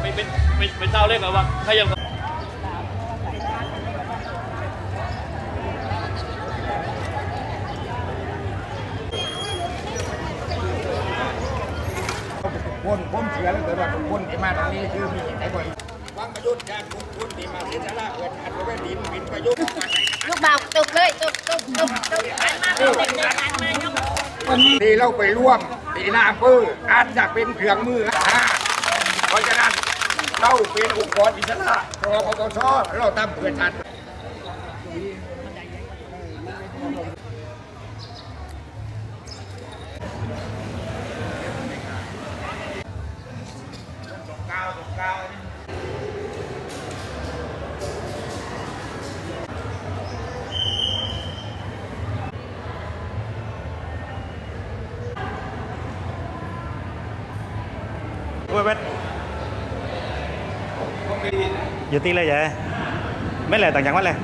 ไปไปเจ้าเล่นกับว่าถ้ายังคนผมเชื่อแล้วเกิดว่าทุกคนที่มาตรงนี้คือมีไอ้คนวางประยุทธ์การทุกคนที่มาเสียสละเกิดอันไว้ดินเป็นประยุทธ์ลูกบ่าวตุกเลยตุกตุกตุกตุกหันมาเป็นเด็กๆหันมายกที่เราไปร่วมตีหน้าเพื่ออาจจะเป็นเครื่องมืออ่า เพราะฉะนั้นเราเป็นองค์กรอิสระรอปตชเราทำเพื่อชาติเว้ย Dự tí lên vậy Mấy lời tặng chẳng quá lên